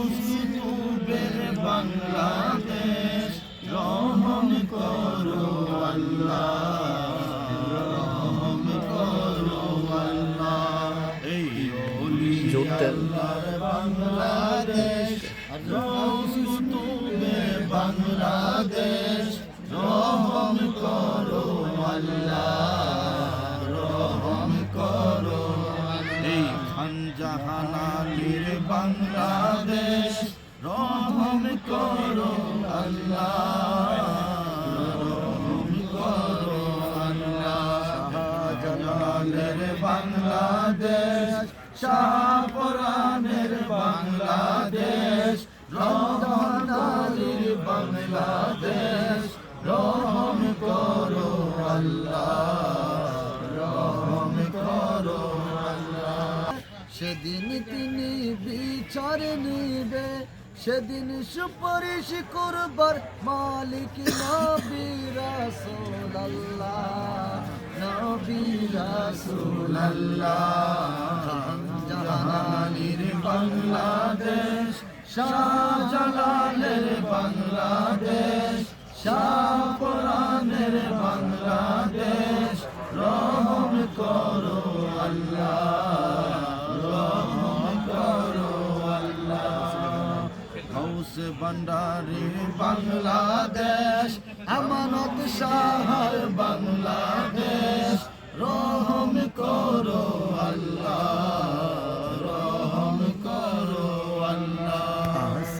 বাংলাদেশ বাংলাদেশ রহম করো আল্লাহ রহম করো আল্লাহ এই দেন। আল্লাহর বাংলাদেশ গৌসুবের বাংলাদেশ রহম করো আল্লাহ রহম করো এই খান জাহানালির বাংলাদেশ শাহজালালের বাংলাদেশ শাহপুরানের বাংলাদেশ রহমানের বাংলাদেশ, রহম করো আল্লাহ, রহম করো আল্লাহ। সেদিন তিনি বিচার নিবে, সেদিন সুপারিশ করবার মালিক নবী রাসূল বাংলাদেশ শাহজালালের বাংলাদেশ শাহপুরানের বাংলাদেশ। রহম করো বাংলাদেশ আমানত শাহর বাংলাদেশ।